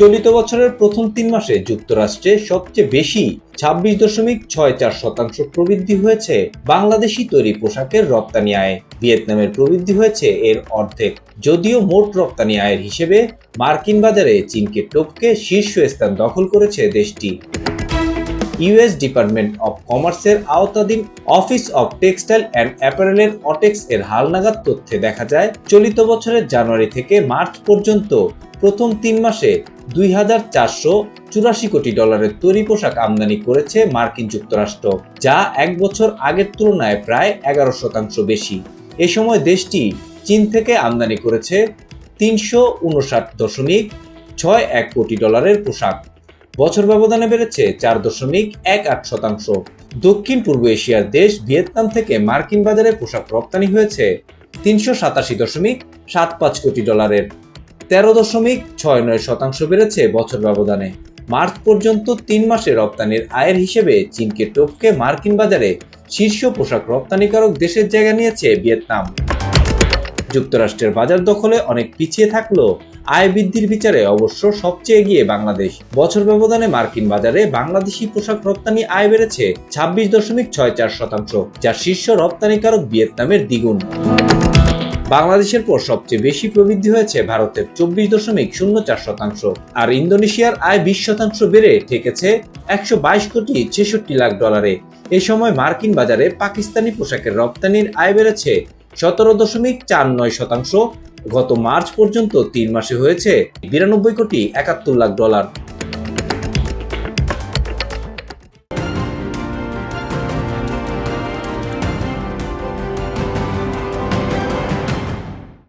চলিত বছরের প্রথম তিন মাসে যুক্তরাষ্ট্রে সবচেয়ে বেশি ছাব্বিশ দশমিক ছয় চার শতাংশ প্রবৃদ্ধি হয়েছে বাংলাদেশি তৈরি পোশাকের রপ্তানি আয়। ভিয়েতনামের প্রবৃদ্ধি হয়েছে এর অর্ধেক। যদিও মোট রপ্তানি আয়ের হিসেবে মার্কিন বাজারে চীনকে টপকে শীর্ষ স্থান দখল করেছে দেশটি। ইউএস ডিপার্টমেন্ট অব কমার্সের আওতাধীন অফিস অব টেক্সটাইল অ্যান্ড অ্যাপারেলের অটেক্স এর হালনাগাদ তথ্যে দেখা যায়, চলিত বছরের জানুয়ারি থেকে মার্চ পর্যন্ত প্রথম তিন মাসে দুই হাজার চারশো চুরাশি কোটি ডলারের তৈরি পোশাক আমদানি করেছে মার্কিন যুক্তরাষ্ট্র, যা এক বছর আগের তুলনায় প্রায় এগারো শতাংশ বেশি। এ সময় দেশটি চীন থেকে আমদানি করেছে তিনশো উনষাট দশমিক ছয় এক কোটি ডলারের পোশাক। বছর ব্যবধানে বেড়েছে চার দশমিক এক আট শতাংশ। দক্ষিণ পূর্ব এশিয়ার দেশ ভিয়েতনাম থেকে মার্কিন বাজারে পোশাক রপ্তানি হয়েছে তিনশো সাতাশি দশমিক সাত পাঁচ কোটি ডলারের। তেরো দশমিক ছয় নয় শতাংশ বেড়েছে বছর ব্যবধানে। মার্চ পর্যন্ত তিন মাসে রপ্তানির আয়ের হিসেবে চীনকে টপকে মার্কিন বাজারে শীর্ষ পোশাক রপ্তানিকারক দেশের জায়গা নিয়েছে ভিয়েতনাম। যুক্তরাষ্ট্রের বাজার দখলে অনেক পিছিয়ে থাকলেও আয় বৃদ্ধির বিচারে অবশ্য সবচেয়ে এগিয়ে বাংলাদেশ। বছর ব্যবধানে মার্কিন বাজারে বাংলাদেশি পোশাক রপ্তানি আয় বেড়েছে ছাব্বিশ দশমিক ছয় চার শতাংশ, যা শীর্ষ রপ্তানিকারক ভিয়েতনামের দ্বিগুণ। বাংলাদেশের পর সবচেয়ে বেশি প্রবৃদ্ধি হয়েছে ভারতের চব্বিশ দশমিক শূন্য চার শতাংশ। আর ইন্দোনেশিয়ার আয় বিশ শতাংশ বেড়ে ঠেকেছে একশো বাইশ কোটি ছেষট্টি লাখ ডলারে। এ সময় মার্কিন বাজারে পাকিস্তানি পোশাকের রপ্তানির আয় বেড়েছে সতেরো দশমিক চার নয় শতাংশ। গত মার্চ পর্যন্ত তিন মাসে হয়েছে বিরানব্বই কোটি একাত্তর লাখ ডলার।